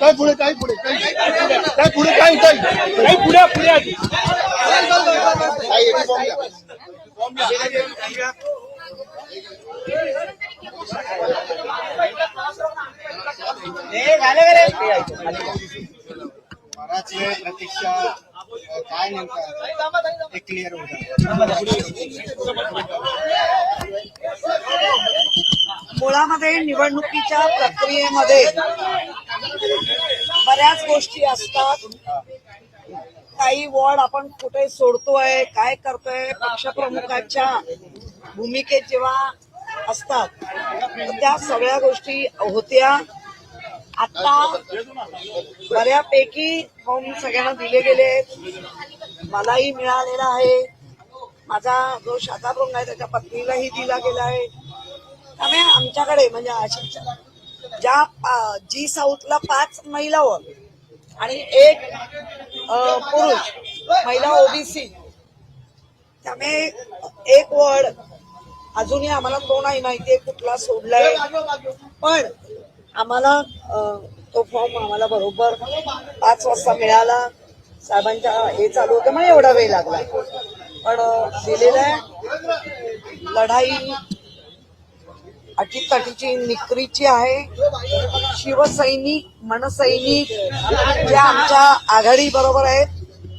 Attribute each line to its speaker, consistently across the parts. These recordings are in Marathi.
Speaker 1: काय पुढे काय पुढे? काय पुढे काय काय
Speaker 2: पुढे पुढे आधी.
Speaker 1: प्रतीक्षा काय नेमकं? क्लिअर
Speaker 3: मुळामध्ये निवडणुकीच्या प्रक्रियेमध्ये बऱ्याच गोष्टी असतात. काही वॉर्ड आपण कुठे सोडतोय काय करतोय पक्षप्रमुखाच्या भूमिकेत जेव्हा असतात त्या सगळ्या गोष्टी होत्या. आता बऱ्यापैकी फॉर्म सगळ्यांना दिले गेले आहेत. मलाही मिळालेला आहे. माझा जो शाताप्रमुख आहे त्याच्या पत्नीलाही दिला गेला आहे. त्यामुळे आमच्याकडे म्हणजे अशा ज्या पा- जी साऊथला पाच महिला हो आणि एक पुरुष महिला ओबीसी. त्यामुळे एक वर्ड अजूनही आम्हाला कोणाही माहितीये कुठला सोडलाय. पण आम्हाला तो फॉर्म आम्हाला बरोबर पाच वाजता मिळाला. साहेबांच्या हे चालू होतं म्हणजे एवढा वेळ लागला. पण दिलेला आहे. लढाई अटीतटीची निकरीची आहे. शिवसैनिक मनसैनिक ज्या आमच्या आघाडी बरोबर आहेत.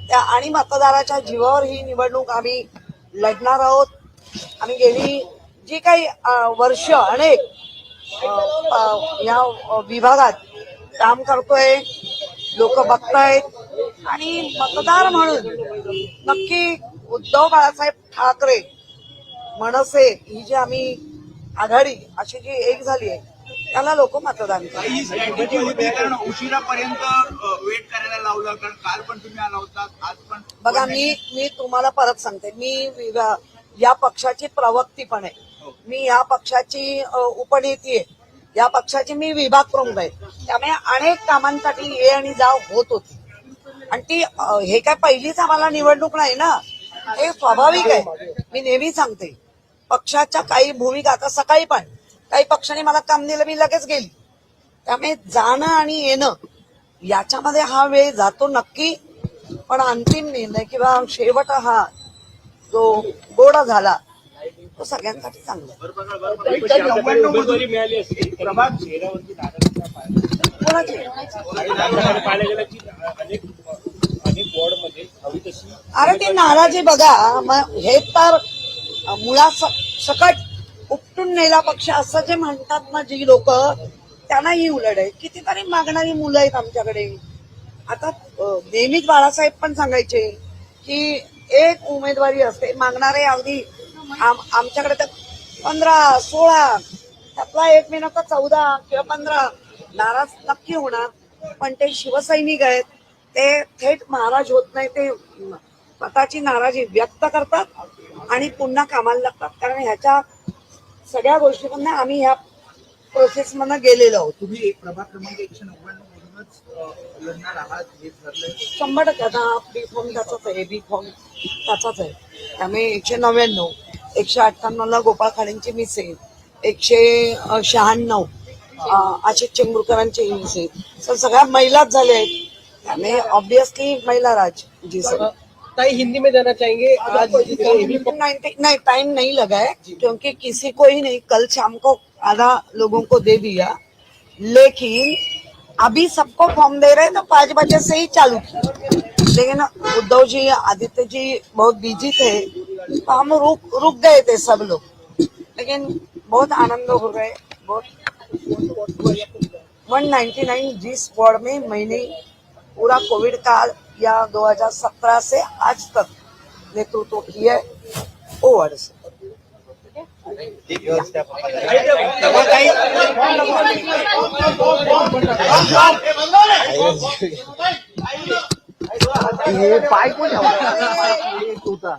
Speaker 3: त्या आणि मतदाराच्या जीवावर ही निवडणूक आम्ही लढणार आहोत. आम्ही गेली जी काही वर्ष अनेक प- या विभागात काम करतोय लोक बघतायत. आणि मतदार म्हणून नक्की उद्धव बाळासाहेब ठाकरे मनसे ही जी आम्ही आघाडी अशी जी एक झाली आहे त्याला लोक मतदान करतात
Speaker 4: ही उशिरापर्यंत वेट करायला लावलं कारण काल पण तुम्ही आला होता आज पण
Speaker 3: बघा मी मी तुम्हाला परत सांगते मी या पक्षाची प्रवक्ती पण आहे. मी या पक्षाची उपनेती आहे. या पक्षाची मी विभाग प्रमुख आहे. त्यामुळे अनेक कामांसाठी ये आणि जाव होत होती. आणि ती हे काय पहिलीच आम्हाला निवडणूक नाही ना? हे स्वाभाविक आहे. मी नेहमी सांगते. पक्षाच्या काही भूमिका आता सकाळी पण. काही पक्षाने मला काम दिलं मी लगेच गेली. त्यामुळे जाणं आणि येणं याच्यामध्ये हा वेळ जातो नक्की. पण अंतिम निर्णय किंवा शेवट हा जो गोडा झाला तो सगळ्यांसाठी चांगला अरे ती नाराजी बघा मग हे तर मुळा सकट उपटून नेला पक्ष असं जे म्हणतात ना जी लोक त्यांना ही उलट आहे. कितीतरी मागणारी मुलं आहेत आमच्याकडे. आता नेहमीच बाळासाहेब पण सांगायचे की एक उमेदवारी असते मागणारे अगदी आम- आमच्याकडे तर पंधरा सोळा त्यातला एक महिना का चौदा किंवा पंधरा नाराज नक्की होणार. पण ते शिवसैनिक आहेत ते थेट महाराज होत नाही ते स्वतःची नाराजी व्यक्त करतात आणि पुन्हा कामाला लागतात. कारण ह्याच्या सगळ्या गोष्टींमधनं आम्ही ह्या प्रोसेस मधनं गेलेलो आहोत.
Speaker 4: तुम्ही एक प्रभाग क्रमांक एकशे नव्याण्णव लढणार आहात हे ठरलंय.
Speaker 3: शंभर टक्के. आता बी फॉर्म त्याचाच आहे. बी फॉर्म त्याचाच आहे. त्यामुळे एकशे नव्याण्णव एकशे अठ्ठ्याण्णव ला गोपाळ खाडेंची मिस आहे एकशे शहाण्णव आशिष चेंबूरकरांची मिस आहे तर सगळ्या महिलाच झाल्या आहेत. त्यामुळे ऑब्विसली महिला राज जी सर
Speaker 5: ताई हिंदी में जाना चाहेंगे? आज
Speaker 3: नहीं टाइम नहीं लगा है क्योंकि किसी को ही नहीं कल शाम को आधा लोगों को दे दिया। लेकिन अभी सबको फॉर्म दे रहे हैं तो पाँच बजे से ही चालू की लेकिन उद्धव जी आदित्य जी बहुत बिज़ी थे तो हम रुक रुक गए थे सब लोग। लेकिन बहुत आनंद हो रहे बहुत 199 जिस वार्ड में मैंने पूरा कोविड काल या 2017 से आज तक नेतृत्व किया है वो वार्ड से
Speaker 1: हे पाय कोण ठेवला?